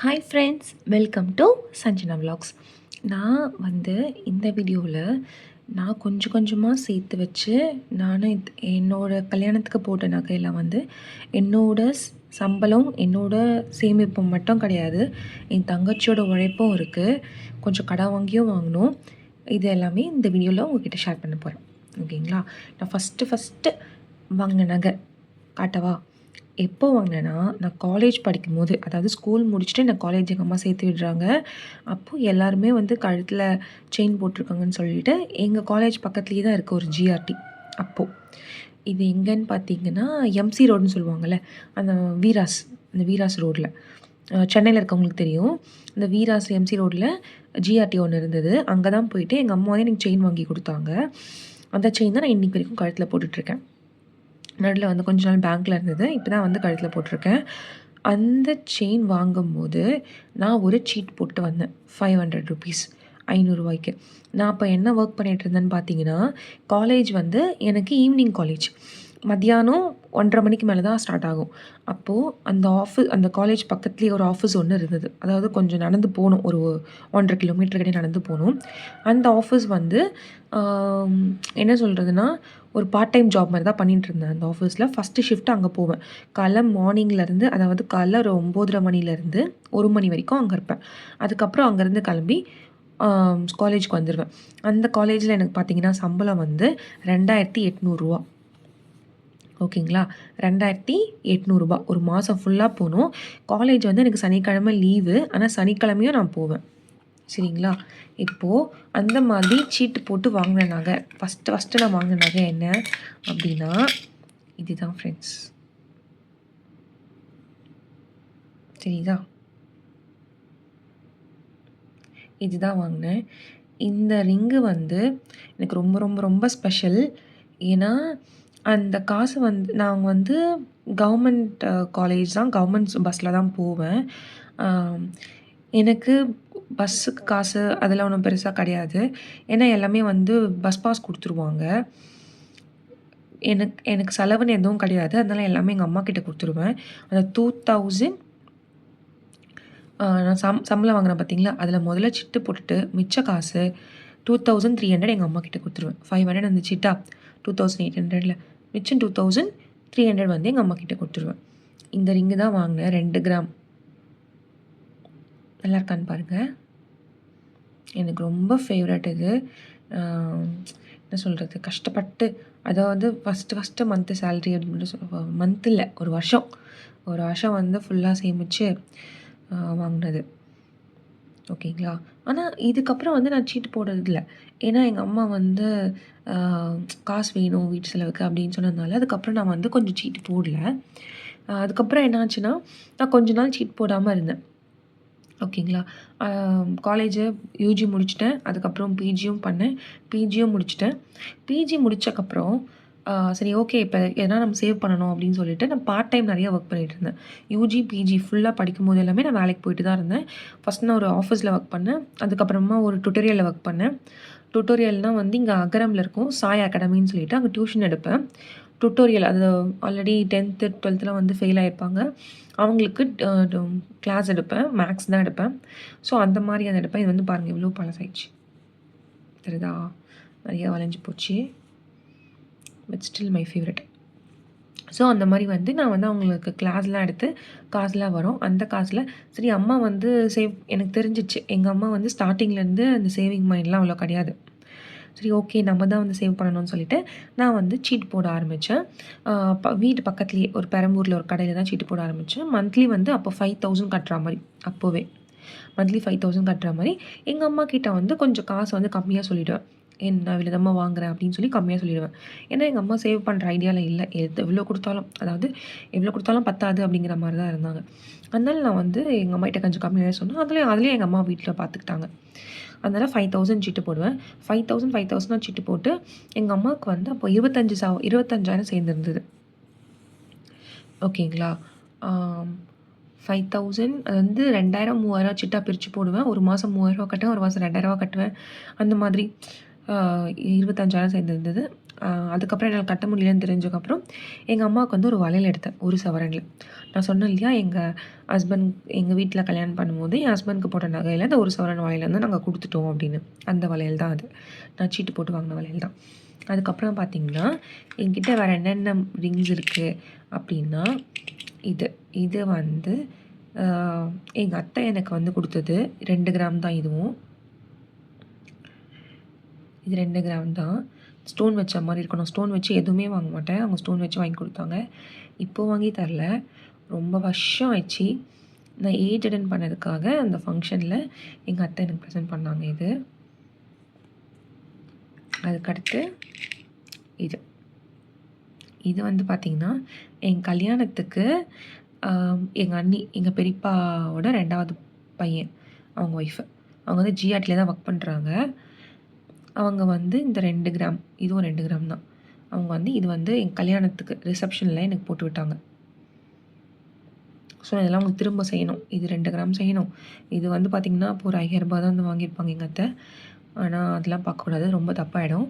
Hi friends welcome to Sanjana vlogs. நான் வந்து இந்த வீடியோவில் நான் கொஞ்சம் கொஞ்சமாக சேர்த்து வச்சு நானும் என்னோடய கல்யாணத்துக்கு போட்ட நகையெல்லாம் வந்து என்னோட சம்பளம் என்னோட சேமிப்பும் மட்டும் கிடையாது. என் தங்கச்சியோட உழைப்பும் இருக்குது கொஞ்சம் கடை வாங்கியும் வாங்கினோம் இது எல்லாமே இந்த வீடியோவில் உங்ககிட்ட ஷேர் பண்ண போகிறேன் ஓகேங்களா? நான் ஃபஸ்ட்டு ஃபஸ்ட்டு வாங்கின நகை. காட்டவா? எப்போ வாங்கினேன்னா நான் காலேஜ் படிக்கும்போது அதாவது ஸ்கூல் முடிச்சுட்டு நான் காலேஜ் எங்கள் அம்மா சேர்த்து விடுறாங்க. அப்போது எல்லாருமே வந்து கழுத்தில் செயின் போட்டிருக்காங்கன்னு சொல்லிட்டு எங்கள் காலேஜ் பக்கத்துலேயே தான் இருக்குது ஒரு ஜிஆர்டி அப்போது இது எங்கேன்னு பார்த்தீங்கன்னா எம்சி ரோடுன்னு சொல்லுவாங்கள்ல அந்த வீராஸ் அந்த வீராஸ் ரோட்டில் சென்னையில் இருக்கவங்களுக்கு தெரியும். இந்த வீராஸ் எம்சி ரோட்டில் ஜிஆர்டி ஒன்று இருந்தது. அங்கே தான் போயிட்டு எங்கள் அம்மா வந்து எனக்கு செயின் வாங்கி கொடுத்தாங்க. அந்த செயின் தான் நான் இன்றைக்கி வரைக்கும் கழுத்தில் போட்டுட்ருக்கேன் நடுவில் வந்து கொஞ்ச நாள் பேங்க்கில் இருந்தது. இப்போ தான் வந்து கழுத்தில் போட்டிருக்கேன். அந்த செயின் வாங்கும்போது நான் ஒரு சீட் போட்டு வந்தேன். ஃபைவ் ஹண்ட்ரட் ருபீஸ் ஐநூறுரூவாய்க்கு நான் அப்போ என்ன ஒர்க் பண்ணிகிட்டு இருந்தேன்னு பார்த்தீங்கன்னா காலேஜ் வந்து எனக்கு ஈவினிங் காலேஜ் மத்தியானம் ஒன்றரை மணிக்கு மேலே தான் ஸ்டார்ட் ஆகும். அப்போது அந்த ஆஃபீஸ் அந்த காலேஜ் பக்கத்துலேயே ஒரு ஆஃபீஸ் ஒன்று இருந்தது. அதாவது கொஞ்சம் நடந்து போகணும். ஒரு ஒன்றரை கிலோமீட்டர் கிட்டே நடந்து போகணும். அந்த ஆஃபீஸ் வந்து என்ன சொல்கிறதுனா ஒரு பார்ட் டைம் ஜாப் மாதிரி தான் பண்ணிகிட்டு இருந்தேன் அந்த ஆஃபீஸில் ஃபஸ்ட்டு ஷிஃப்ட் அங்கே போவேன். காலைல மார்னிங்லேருந்து அதாவது காலைல ஒரு ஒம்போதரை மணிலேருந்து ஒரு மணி வரைக்கும் அங்கே இருப்பேன். அதுக்கப்புறம் அங்கேருந்து கிளம்பி காலேஜுக்கு வந்துடுவேன் அந்த காலேஜில் எனக்கு பார்த்தீங்கன்னா சம்பளம் வந்து ரெண்டாயிரத்தி எட்நூறுரூவா ஓகேங்களா? ரெண்டாயிரத்தி எட்நூறுபா. ஒரு மாதம் ஃபுல்லாக போகணும் காலேஜ் வந்து எனக்கு சனிக்கிழமை லீவு ஆனால் சனிக்கிழமையும் நான் போவேன். சரிங்களா? இப்போது அந்த மாதிரி சீட்டு போட்டு வாங்கின நகை. ஃபஸ்ட்டு ஃபஸ்ட்டு நான் வாங்கின நகை என்ன? அப்படின்னா இதுதான் ஃப்ரெண்ட்ஸ் சரிதா இதுதான் வாங்கினேன். இந்த ரிங்கு வந்து எனக்கு ரொம்ப ரொம்ப ரொம்ப ஸ்பெஷல் ஏன்னா அந்த காசு வந்து நான் வந்து கவர்மெண்ட் காலேஜ் தான் கவர்மெண்ட் பஸ்ஸில் தான் போவேன். எனக்கு பஸ்ஸுக்கு காசு அதெல்லாம் ஒன்றும் பெருசாக கிடையாது. ஏன்னா எல்லாமே வந்து பஸ் பாஸ் கொடுத்துருவாங்க. எனக்கு எனக்கு செலவுன்னு எதுவும் கிடையாது. அதனால் எல்லாமே எங்கள் அம்மா கிட்ட கொடுத்துருவேன். அந்த டூ தௌசண்ட் நான் சம் சம்பளம் வாங்கினேன் பார்த்தீங்களா அதில் முதல்ல சிட்டு போட்டுட்டு மிச்ச காசு டூ தௌசண்ட் த்ரீ ஹண்ட்ரட் எங்கள் அம்மா கிட்ட கொடுத்துருவேன். ஃபைவ் ஹண்ட்ரட் அந்த சிட்டா டூ தௌசண்ட் எயிட் ஹண்ட்ரடில் மிச்சம் டூ தௌசண்ட் த்ரீ ஹண்ட்ரட் வந்து எங்கள் அம்மா கிட்டே கொடுத்துருவேன். இந்த ரிங்கு தான் வாங்கினேன் ரெண்டு கிராம் நல்லா இருக்கான்னு பாருங்கள் எனக்கு ரொம்ப ஃபேவரட் இது. என்ன சொல்கிறது கஷ்டப்பட்டு அதாவது ஃபஸ்ட்டு ஃபஸ்ட்டு மந்த்து சேலரி அப்படின்னு சொல்ல மந்த் இல்லை ஒரு வருஷம். ஒரு வருஷம் வந்து ஃபுல்லாக சேமித்து வாங்கினது. ஓகேங்களா? ஆனால் இதுக்கப்புறம் வந்து நான் சீட்டு போடுறதில்ல. ஏன்னா எங்கள் அம்மா வந்து காசு வேணும் வீட்டு செலவுக்கு அப்படின்னு சொன்னதுனால அதுக்கப்புறம் நான் வந்து கொஞ்சம் சீட்டு போடல. அதுக்கப்புறம் என்னாச்சுன்னா நான் கொஞ்ச நாள் சீட் போடாமல் இருந்தேன். ஓகேங்களா? காலேஜு யூஜி முடிச்சிட்டேன். அதுக்கப்புறம் பிஜியும் பண்ணேன். பிஜியும் முடிச்சிட்டேன். பிஜி முடித்தக்கப்புறம் சரி ஓகே இப்போ எதனா நம்ம சேவ் பண்ணணும் அப்படின்னு சொல்லிட்டு நான் பார்ட் டைம் நிறைய ஒர்க் பண்ணிட்டு இருந்தேன். யூஜி பிஜி ஃபுல்லாக படிக்கும்போது எல்லாமே நான் வேலைக்கு போயிட்டு தான் இருந்தேன். ஃபஸ்ட் நான் ஒரு ஆஃபீஸில் ஒர்க் பண்ணேன். அதுக்கப்புறமா ஒரு டுட்டோரியலில் ஒர்க் பண்ணேன். டுட்டோரியல்னால் வந்து இங்கே அகரமில் இருக்கும் சாய் அகாடமின்னு சொல்லிட்டு அங்கே டியூஷன் எடுப்பேன். டுட்டோரியல் அது ஆல்ரெடி டென்த்து டுவெல்த்தில் வந்து ஃபெயில் ஆகிருப்பாங்க அவங்களுக்கு கிளாஸ் எடுப்பேன் மேக்ஸ் தான் எடுப்பேன். ஸோ அந்த மாதிரி அதை எடுப்பேன். இது வந்து பாருங்கள் இவ்வளோ பழசாயிடுச்சு. தெரியுதா? நிறைய வளைஞ்சு போச்சு. But still my favourite so அந்த மாதிரி வந்து நான் வந்து அவங்களுக்கு கிளாஸ்லாம் எடுத்து காசுலாம் வரும். அந்த காசில் சரி அம்மா வந்து சேவ் எனக்கு தெரிஞ்சிச்சு. எங்கள் அம்மா வந்து ஸ்டார்டிங்லேருந்து அந்த சேவிங் மைண்ட்லாம் அவ்வளோ கிடையாது. சரி ஓகே நம்ம தான் வந்து சேவ் பண்ணணும்னு சொல்லிட்டு நான் வந்து சீட் போட ஆரம்பித்தேன் ப வீட்டு பக்கத்துலேயே ஒரு பெரம்பூரில் ஒரு கடையில் தான் சீட்டு போட ஆரம்பித்தேன் மந்த்லி வந்து அப்போ ஃபைவ் தௌசண்ட் கட்டுற மாதிரி அப்போவே. மந்த்லி ஃபைவ் தௌசண்ட் கட்டுற மாதிரி எங்கள் அம்மா கிட்ட வந்து கொஞ்சம் காசு வந்து கம்மியாக சொல்லிவிடுவேன் என்ன விதமாக வாங்குறேன் அப்படின்னு சொல்லி கம்மியாக சொல்லிடுவேன். ஏன்னா எங்கள் அம்மா சேவ் பண்ணுற ஐடியாவில் இல்லை. எது எவ்வளோ கொடுத்தாலும் அதாவது எவ்வளோ கொடுத்தாலும் பத்தாது அப்படிங்கிற மாதிரி தான் இருந்தாங்க. அதனால நான் வந்து எங்கள் அம்மாகிட்ட கொஞ்சம் கம்மியாகவே சொன்னேன். அதுலேயும் அதுலேயும் எங்கள் அம்மா வீட்டில் பார்த்துக்கிட்டாங்க அதனால் ஃபைவ் தௌசண்ட் சீட்டு போடுவேன். ஃபைவ் தௌசண்ட் ஃபைவ் தௌசண்ட் சீட்டு போட்டு எங்கள் அம்மாவுக்கு வந்து அப்போ இருபத்தஞ்சு சா இருபத்தஞ்சாயிரம் சேர்ந்துருந்தது. ஓகேங்களா? ஃபைவ் தௌசண்ட் அது வந்து ரெண்டாயிரம் மூவாயிரம் சிட்டா பிரித்து போடுவேன். ஒரு மாதம் மூவாயிரரூவா கட்டுவேன். ஒரு மாதம் ரெண்டாயிரரூவா கட்டுவேன். அந்த மாதிரி. இருபத்தஞ்சாயிரம் சேர்ந்துருந்தது. அதுக்கப்புறம் என்னால் கட்ட முடியலன்னு தெரிஞ்சதுக்கப்புறம் எங்கள் அம்மாவுக்கு வந்து ஒரு வளையல் எடுத்தேன் ஒரு சவரனில். நான் சொன்னேன் இல்லையா எங்கள் ஹஸ்பண்ட் எங்கள் வீட்டில் கல்யாணம் பண்ணும்போது என் ஹஸ்பண்ட்க்கு போட்ட நகையில் அந்த ஒரு சவரன் வளையல் வந்து நாங்கள் கொடுத்துட்டோம் அப்படின்னு. அந்த வளையல் தான் அது. நான் சீட்டு போட்டு வாங்கின வளையல் தான். அதுக்கப்புறம் பார்த்தீங்கன்னா என்கிட்ட வேறு என்னென்ன ரிங்ஸ் இருக்குது அப்படின்னா இது. இது வந்து எங்கள் அத்தை எனக்கு வந்து கொடுத்தது ரெண்டு கிராம் தான் இதுவும். இது ரெண்டு கிராம் தான். ஸ்டோன் வச்ச மாதிரி இருக்கணும். ஸ்டோன் வச்சு எதுவுமே வாங்க மாட்டேன். அவங்க ஸ்டோன் வச்சு வாங்கி கொடுத்தாங்க. இப்போ வாங்கி தரல. ரொம்ப வருஷம் ஆயிடுச்சு. நான் ஏஜ் அட்டன் பண்ணதுக்காக அந்த ஃபங்க்ஷனில் எங்கள் அத்தை எனக்கு ப்ரெசென்ட் பண்ணாங்க இது. அதுக்கடுத்து இது. இது வந்து பார்த்திங்கன்னா என் கல்யாணத்துக்கு எங்கள் அண்ணி எங்கள் பெரியப்பாவோட ரெண்டாவது பையன். அவங்க ஒய்ஃபு அவங்க வந்து ஜிஆர்டியில் தான் ஒர்க் பண்ணுறாங்க அவங்க வந்து இந்த ரெண்டு கிராம் இதுவும் ரெண்டு கிராம் தான். அவங்க வந்து இது வந்து என் கல்யாணத்துக்கு ரிசப்ஷனில் எனக்கு போட்டு விட்டாங்க. ஸோ இதெல்லாம் அவங்க திரும்ப செய்யணும். இது ரெண்டு கிராம் செய்யணும். இது வந்து பார்த்திங்கன்னா இப்போ ஒரு ஐயாயிரரூபா தான் வந்து வாங்கியிருப்பாங்க எங்கள் அத்தை. ஆனால் அதெல்லாம் பார்க்கக்கூடாது. ரொம்ப தப்பாயிடும்.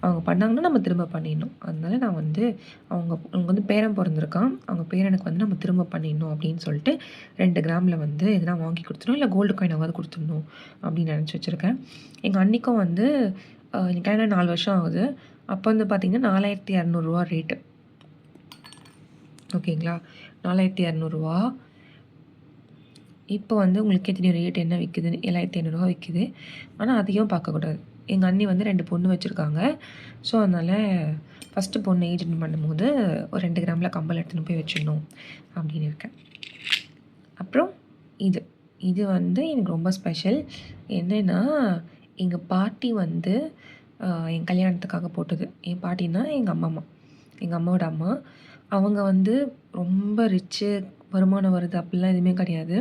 அவங்க பண்ணாங்கன்னா நம்ம திரும்ப பண்ணிடணும். அதனால நான் வந்து அவங்க அவங்க வந்து பேரன் பிறந்திருக்கான். அவங்க பேரனுக்கு வந்து நம்ம திரும்ப பண்ணிடணும் அப்படின்னு சொல்லிட்டு ரெண்டு கிராமில் வந்து எதனா வாங்கி கொடுத்துடணும். இல்லை கோல்டு காயினாவது கொடுத்துடணும் அப்படின்னு நினச்சி வச்சுருக்கேன். எங்கள் அன்றைக்கும் வந்து ஆஹ் எனக்கு கல்யாணம் நாலு வருஷம் ஆகுது. அப்போ வந்து பார்த்திங்கன்னா நாலாயிரத்தி இரநூறுவா ரேட்டு ஓகேங்களா? நாலாயிரத்தி இரநூறுவா இப்போ வந்து உங்களுக்கே தெரியும் ரேட் என்ன விற்குதுன்னு ஏழாயிரத்தி ஐநூறுரூவா விற்குது ஆனால் அதையும் பார்க்கக்கூடாது எங்கள் அண்ணி வந்து ரெண்டு பொண்ணு வச்சுருக்காங்க. ஸோ அதனால் ஃபஸ்ட்டு பொண்ணு ஏஜென்ட் பண்ணும்போது ஒரு ரெண்டு கிராமில் கம்பல் எடுத்துன்னு போய் வச்சிடணும் அப்படின்னு இருக்கேன். அப்புறம் இது. இது வந்து எனக்கு ரொம்ப ஸ்பெஷல் என்னென்னா எங்கள் பாட்டி வந்து என் கல்யாணத்துக்காக போட்டது. என் பாட்டின்னா எங்கள் அம்மா அம்மா. எங்கள் அம்மாவோட அம்மா. அவங்க வந்து ரொம்ப ரிச்சு வருமானம் வருது அப்படிலாம் எதுவுமே கிடையாது.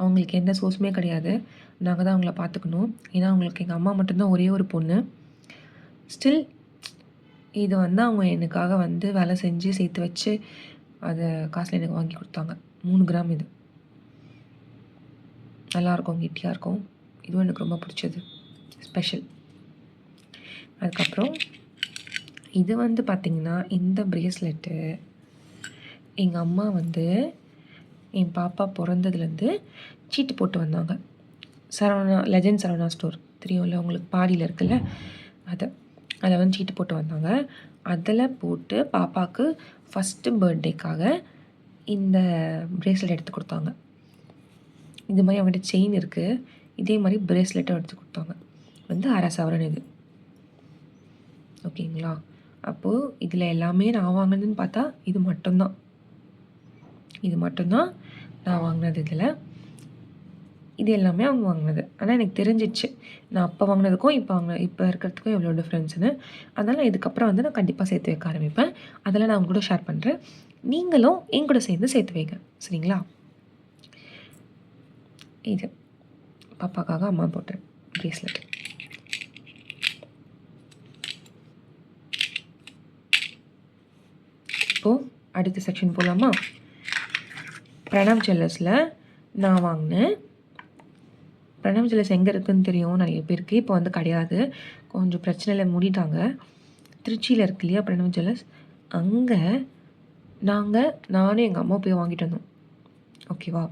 அவங்களுக்கு எந்த சோர்ஸுமே கிடையாது. நாங்கள் தான் அவங்கள பார்த்துக்கணும். ஏன்னா அவங்களுக்கு எங்கள் அம்மா மட்டும்தான் ஒரே ஒரு பொண்ணு. ஸ்டில் இது வந்து அவங்க எனக்காக வந்து வேலை செஞ்சு சேர்த்து வச்சு அதை காசில் எனக்கு வாங்கி கொடுத்தாங்க. மூணு கிராம் இது. நல்லாயிருக்கும் கெட்டியாக இருக்கும். இதுவும் எனக்கு ரொம்ப பிடிச்சது. ஸ்பெஷல் அதுக்கப்புறம் இது வந்து பார்த்திங்கன்னா இந்த ப்ரேஸ்லெட்டு எங்கள் அம்மா வந்து என் பாப்பா பிறந்ததுலேருந்து சீட்டு போட்டு வந்தாங்க. சரவணா லெஜண்ட் சரவணா ஸ்டோர் தெரியும்ல உங்களுக்கு பாடியில் இருக்குல்ல? அதை அதில் வந்து சீட்டு போட்டு வந்தாங்க. அதில் போட்டு பாப்பாவுக்கு ஃபஸ்ட்டு பர்த்டேக்காக இந்த ப்ரேஸ்லெட் எடுத்து கொடுத்தாங்க. இது மாதிரி அவங்ககிட்ட செயின் இருக்குது இதே மாதிரி ப்ரேஸ்லெட்டும் எடுத்து கொடுத்தாங்க. வந்து அரை சவரன் இது. ஓகேங்களா அப்போது இதில் எல்லாமே நான் வாங்கினதுன்னு பார்த்தா இது மட்டும்தான். இது மட்டும்தான் நான் வாங்கினது இதில். இது எல்லாமே அவங்க வாங்கினது. ஆனால் எனக்கு தெரிஞ்சிச்சு. நான் அப்போ வாங்கினதுக்கும் இப்போ வாங்கின இப்போ இருக்கிறதுக்கும் எவ்வளோ டிஃப்ரென்ஸ்னு அதனால் நான் இதுக்கப்புறம் வந்து நான் கண்டிப்பாக சேர்த்து வைக்க ஆரம்பிப்பேன். அதெல்லாம் நான் அவங்க கூட ஷேர் பண்ணுறேன் நீங்களும் என் கூட சேர்ந்து சேர்த்து வைங்க. சரிங்களா? இது. பாப்பாக்காக அம்மா போட்டேன் ப்ரேஸ்லெட் இப்போது அடுத்த செக்ஷன் போகலாமா பிரணவ் ஜுவல்லர்ஸில் நான் வாங்கினேன். பிரணவ் ஜுவல்லர்ஸ் எங்கே இருக்குதுன்னு தெரியும் நிறைய பேருக்கு. இப்போ வந்து கிடையாது. கொஞ்சம் பிரச்சனையில் மூடிட்டாங்க. திருச்சியில் இருக்கு இல்லையா பிரணவ் ஜுவல்லர்ஸ்? அங்கே நாங்கள் நானும் எங்கள் அம்மா போய் வாங்கிட்டு வந்தோம். ஓகேவா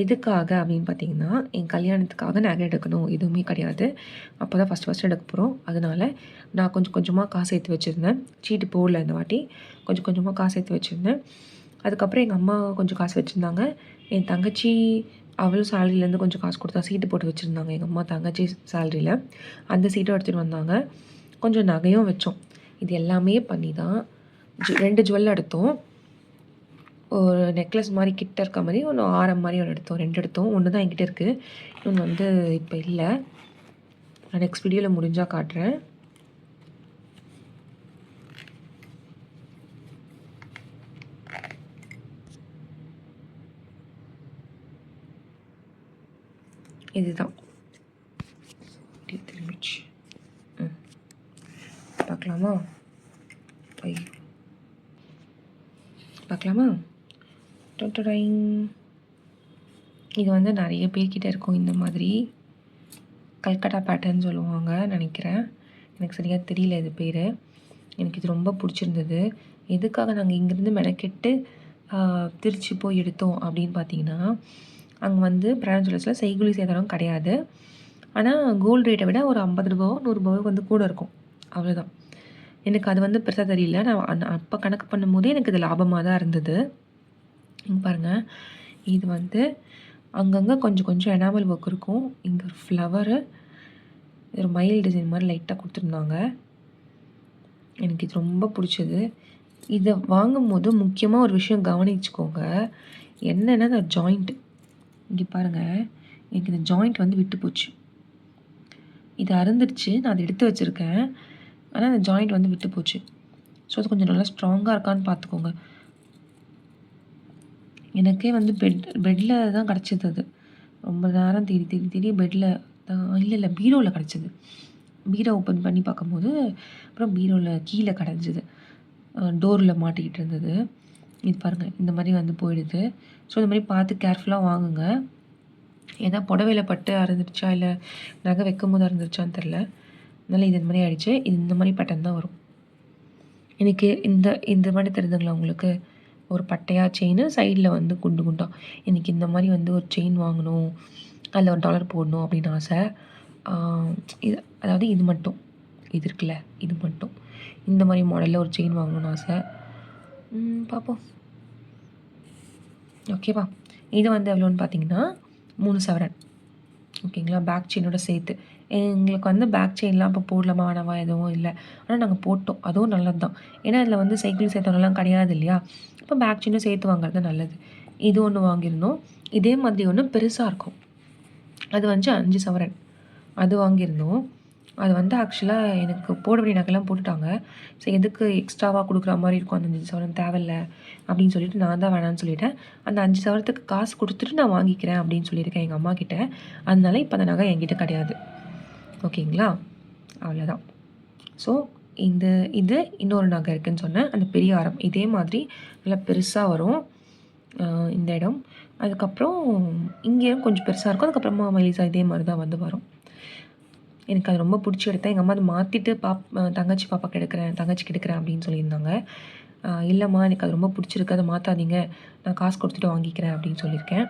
எதுக்காக அப்படின்னு பார்த்தீங்கன்னா என் கல்யாணத்துக்காக நகை எடுக்கணும். எதுவுமே கிடையாது. அப்போ தான் ஃபஸ்ட் ஃபஸ்ட் எடுக்க போகிறோம் அதனால நான் கொஞ்சம் கொஞ்சமாக காசு சேர்த்து வச்சுருந்தேன். சீட்டு போடல இந்த வாட்டி. கொஞ்சம் கொஞ்சமாக காசு சேர்த்து வச்சுருந்தேன். அதுக்கப்புறம் எங்கள் அம்மா கொஞ்சம் காசு வச்சுருந்தாங்க. என் தங்கச்சி அவளும் சேலரியிலேருந்து கொஞ்சம் காசு கொடுத்தா சீட்டு போட்டு வச்சுருந்தாங்க. எங்கள் அம்மா தங்கச்சி சேலரியில் அந்த சீட்டும் எடுத்துகிட்டு வந்தாங்க. கொஞ்சம் நகையும் வச்சோம். இது எல்லாமே பண்ணி தான் ஜு ரெண்டு ஜுவல் எடுத்தோம். ஒரு நெக்லஸ் மாதிரி கிட்ட இருக்க மாதிரி ஒன்று ஆரம் மாதிரி ஒன்று எடுத்தோம். ரெண்டு எடுத்தோம். ஒன்று தான் என்கிட்ட இருக்குது இன்னொன்று வந்து இப்போ இல்லை. நான் நெக்ஸ்ட் வீடியோவில் முடிஞ்சால் காட்டுறேன். இதுதான். திரும்பிச்சு. ம். பார்க்கலாமா? ஐயோ. பார்க்கலாமா? டொட்டடைங் இது வந்து நிறைய பேர்கிட்ட இருக்கும் இந்த மாதிரி. கல்கட்டா பேட்டர்ன் சொல்லுவாங்க நினைக்கிறேன். எனக்கு சரியாக தெரியல இது பேர். எனக்கு இது ரொம்ப பிடிச்சிருந்தது. எதுக்காக நாங்கள் இங்கேருந்து மெனக்கெட்டு திருச்சி போய் எடுத்தோம் அப்படின்னு பார்த்தீங்கன்னா அங்கே வந்து பிராண்ட் ஜுவல்லர்ஸில் செய்குலி சேதாரம் கிடையாது. ஆனால் கோல்டு ரேட்டை விட ஒரு ஐம்பது ரூபாவோ நூறுரூபாவோ வந்து கூட இருக்கும். அவ்வளோதான் எனக்கு அது வந்து பெருசாக தெரியல. நான் அந்த அப்போ கணக்கு பண்ணும்போதே எனக்கு இது லாபமாக தான் இருந்தது. இங்கே பாருங்கள் இது வந்து அங்கங்கே கொஞ்சம் கொஞ்சம் எனாமல் ஒர்க் இருக்கும். இங்கே ஒரு ஃப்ளவரு ஒரு மயில் டிசைன் மாதிரி லைட்டாக கொடுத்துருந்தாங்க. எனக்கு இது ரொம்ப பிடிச்சது. இதை வாங்கும்போது முக்கியமாக ஒரு விஷயம் கவனிச்சுக்கோங்க. என்னென்னா அந்த ஜாயிண்ட் இங்கே பாருங்கள் எனக்கு இந்த ஜாயிண்ட் வந்து விட்டு போச்சு. இது அருந்துருச்சு நான் அதை எடுத்து வச்சுருக்கேன். ஆனால் அந்த ஜாயிண்ட் வந்து விட்டு போச்சு. ஸோ அது கொஞ்சம் நல்லா ஸ்ட்ராங்காக இருக்கான்னு பார்த்துக்கோங்க. எனக்கே வந்து பெட் பெட்டில் தான் கிடச்சிது அது. ரொம்ப நேரம் தேடி தேடி தேடி பெட்டில் இல்லை இல்லை பீரோவில் கிடச்சிது. பீரோ ஓப்பன் பண்ணி பார்க்கும்போது அப்புறம் பீரோவில் கீழே கிடஞ்சிது. டோரில் மாட்டிக்கிட்டு இருந்தது. இது பாருங்கள் இந்த மாதிரி வந்து போயிடுது. ஸோ இந்த மாதிரி பார்த்து கேர்ஃபுல்லாக வாங்குங்க. ஏன்னா புடவையில் பட்டு அறந்துருச்சா இல்லை நகை வைக்கும் போது அறந்துருச்சான்னு தெரில அதனால் இது இந்த மாதிரி ஆகிடுச்சு இது இந்த மாதிரி பட்டன் தான் வரும். எனக்கு இந்த இந்த மாதிரி தெரியுதுங்களா உங்களுக்கு? ஒரு பட்டையாக செயின் சைடில் வந்து குண்டு குண்டா. எனக்கு இந்த மாதிரி வந்து ஒரு செயின் வாங்கணும் அதில் ஒரு டாலர் போடணும் அப்படின்னு ஆசை. இது அதாவது இது மட்டும். இது இருக்குல்ல இது மட்டும். இந்த மாதிரி மாடலில் ஒரு செயின் வாங்கணும்னு ஆசை. பார்ப்போம் ஓகேவா இது வந்து எவ்வளோன்னு பார்த்தீங்கன்னா மூணு சவரன். ஓகேங்களா பேக் செயினோட சேர்த்து. எங்களுக்கு வந்து பேக் செயின்லாம் இப்போ போடலாமா வேணாமா எதுவும் இல்லை. ஆனால் நாங்கள் போட்டோம். அதுவும் நல்லது தான் ஏன்னா இதில் வந்து சைக்கிள் சேர்த்தவங்கலாம் கிடையாது இல்லையா? இப்போ பேக் செயினும் சேர்த்து வாங்குறது நல்லது. இது ஒன்று வாங்கியிருந்தோம். இதே மாதிரி ஒன்று பெருசாக இருக்கும். அது வந்து அஞ்சு சவரன். அது வாங்கியிருந்தோம். அது வந்து ஆக்சுவலாக எனக்கு போட வேண்டிய நகைலாம் போட்டுட்டாங்க. ஸோ எதுக்கு எக்ஸ்ட்ராவாக கொடுக்குற மாதிரி இருக்கும்? அந்த அஞ்சு சவரம் தேவையில்ல அப்படின்னு சொல்லிட்டு நான் தான் வேணாம்னு சொல்லிட்டேன். அந்த அஞ்சு சவரத்துக்கு காசு கொடுத்துட்டு நான் வாங்கிக்கிறேன் அப்படின்னு சொல்லியிருக்கேன் எங்கள் அம்மா கிட்ட. அதனால இப்போ அந்த நகை என்கிட்ட கிடையாது. ஓகேங்களா? அவ்வளோதான் ஸோ இந்த இது இன்னொரு நகை இருக்குன்னு சொன்னேன். அந்த பெரிய ஆரம் இதே மாதிரி நல்லா பெருசாக வரும். இந்த இடம். அதுக்கப்புறம் இங்கேயும் கொஞ்சம் பெருசாக இருக்கும். அதுக்கப்புறமா மெலிசா இதே மாதிரி தான் வந்து வரும். எனக்கு அது ரொம்ப பிடிச்சி எடுத்தேன். எங்கள் அம்மா அதை மாற்றிட்டு பாப் தங்கச்சி பாப்பாக்கு எடுக்கிறேன் தங்கச்சிக்கு எடுக்கிறேன் அப்படின்னு சொல்லியிருந்தாங்க. இல்லைம்மா எனக்கு அது ரொம்ப பிடிச்சிருக்கு. அதை மாற்றாதீங்க நான் காசு கொடுத்துட்டு வாங்கிக்கிறேன் அப்படின்னு சொல்லியிருக்கேன்.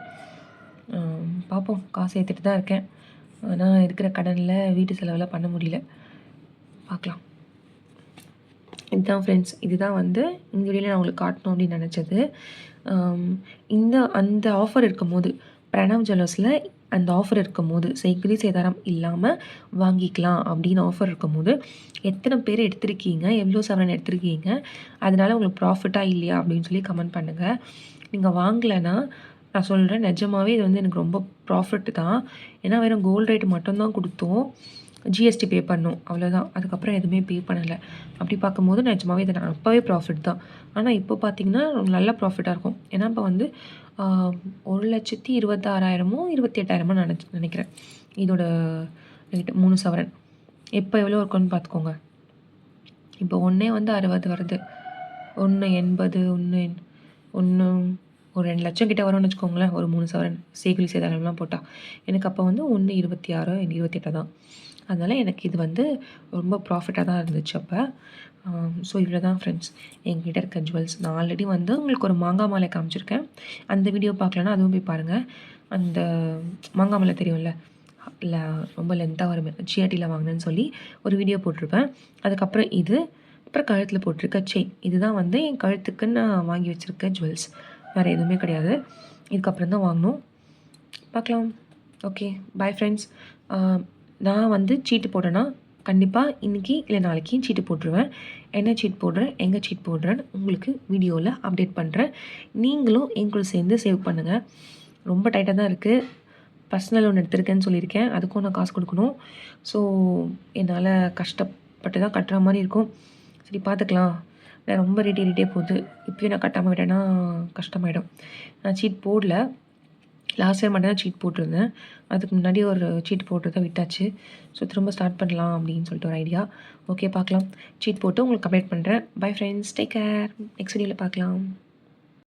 பார்ப்போம் காசு ஏற்றுட்டு தான் இருக்கேன். ஆனால் இருக்கிற கடனில் வீட்டு செலவெல்லாம் பண்ண முடியல. பார்க்கலாம் இதுதான் ஃப்ரெண்ட்ஸ் இதுதான் வந்து இந்த வீடியோவில் நான் உங்களுக்கு காட்டணும் அப்படின்னு நினச்சது. இந்த அந்த ஆஃபர் இருக்கும்போது பிரணவ் ஜுவல்லர்ஸில் அந்த ஆஃபர் இருக்கும்போது செய்குலி சேதாரம் இல்லாமல் வாங்கிக்கலாம் அப்படின்னு ஆஃபர் இருக்கும்போது எத்தனை பேர் எடுத்திருக்கீங்க? எவ்வளோ சவரன் எடுத்திருக்கீங்க? அதனால் உங்களுக்கு ப்ராஃபிட்டாக இல்லையா? அப்படின்னு சொல்லி கமெண்ட் பண்ணுங்கள் நீங்கள் வாங்கலைன்னா நான் சொல்கிறேன் நிஜமாகவே இது வந்து எனக்கு ரொம்ப ப்ராஃபிட் தான். ஏன்னா வெறும் கோல்டு ரேட் மட்டும்தான் கொடுத்தோம். ஜிஎஸ்டி பே பண்ணோம். அவ்வளோதான் அதுக்கப்புறம் எதுவுமே பே பண்ணலை. அப்படி பார்க்கும்போது நிஜமாவே இது நான் அப்போவே ப்ராஃபிட் தான். ஆனால் இப்போ பார்த்தீங்கன்னா நல்ல ப்ராஃபிட்டாக இருக்கும். ஏன்னா இப்போ வந்து ஒரு லட்சத்தி இருபத்தாறாயிரமோ இருபத்தி எட்டாயிரமோ நினச்சி நினைக்கிறேன். இதோட மூணு சவரன். எப்போ எவ்வளோ இருக்குன்னு பார்த்துக்கோங்க. இப்போ ஒன்றே வந்து அறுபது வருது. ஒன்று எண்பது ஒன்று ஒன்று ஒரு ரெண்டு லட்சம் கிட்டே வரும்னு வச்சுக்கோங்களேன். ஒரு மூணு சவரன். சேகுலி சேதாரம்லாம் போட்டால் எனக்கு அப்போ வந்து ஒன்று இருபத்தி ஆறு இருபத்தெட்டு தான். அதனால் எனக்கு இது வந்து ரொம்ப ப்ராஃபிட்டாக தான் இருந்துச்சு அப்போ. ஸோ இவ்வளோ தான் ஃப்ரெண்ட்ஸ் எங்கிட்ட இருக்க ஜுவல்ஸ் நான் ஆல்ரெடி வந்து உங்களுக்கு ஒரு மாங்காய் மாலை காமிச்சிருக்கேன். அந்த வீடியோ பார்க்கலன்னா அதுவும் போய் பாருங்கள் அந்த மாங்காய் மாலை தெரியும்ல? இல்லை ரொம்ப லென்த்தாக வரும் ஜிஆர்டியில் வாங்கினேன்னு சொல்லி ஒரு வீடியோ போட்டிருப்பேன். அதுக்கப்புறம் இது அப்புறம் கழுத்தில் போட்டிருக்க செயின் இதுதான் வந்து என் கழுத்துக்கு நான் வாங்கி வச்சுருக்க ஜுவல்ஸ் வேறு எதுவுமே கிடையாது. இதுக்கப்புறம் தான் வாங்கினோம் பார்க்கலாம் ஓகே பாய் ஃப்ரெண்ட்ஸ் நான் வந்து சீட்டு போட்டேன்னா கண்டிப்பாக இன்றைக்கி இல்லை நாளைக்கு சீட்டு போட்டுருவேன். என்ன சீட் போடுறேன்? எங்கே சீட் போடுறேன்னு உங்களுக்கு வீடியோவில் அப்டேட் பண்ணுறேன் நீங்களும் என் கூட சேர்ந்து சேவ் பண்ணுங்கள் ரொம்ப டைட்டாக தான் இருக்குது பர்சனல் லோன் எடுத்திருக்கேன்னு சொல்லியிருக்கேன். அதுக்கும் நான் காசு கொடுக்கணும். ஸோ என்னால் கஷ்டப்பட்டு தான் கட்டுற மாதிரி இருக்கும். சரி பார்த்துக்கலாம் நான் ரொம்ப ரேட் ஏறிட்டே போகுது. இப்போயும் நான் கட்டாமல் விட்டேன்னா கஷ்டமாயிடும். நான் சீட் போடல. லாஸ்ட் இயர் மட்டும் தான் சீட் போட்டிருந்தேன். அதுக்கு முன்னாடி ஒரு சீட் போட்டுருக்க விட்டாச்சு. ஸோ திரும்ப ஸ்டார்ட் பண்ணலாம் அப்படின்னு சொல்லிட்டு ஒரு ஐடியா ஓகே பார்க்கலாம். சீட் போட்டு உங்களுக்கு கம்ப்ளீட் பண்ணுறேன் bye friends take care next வீடியோவில் பார்க்கலாம்.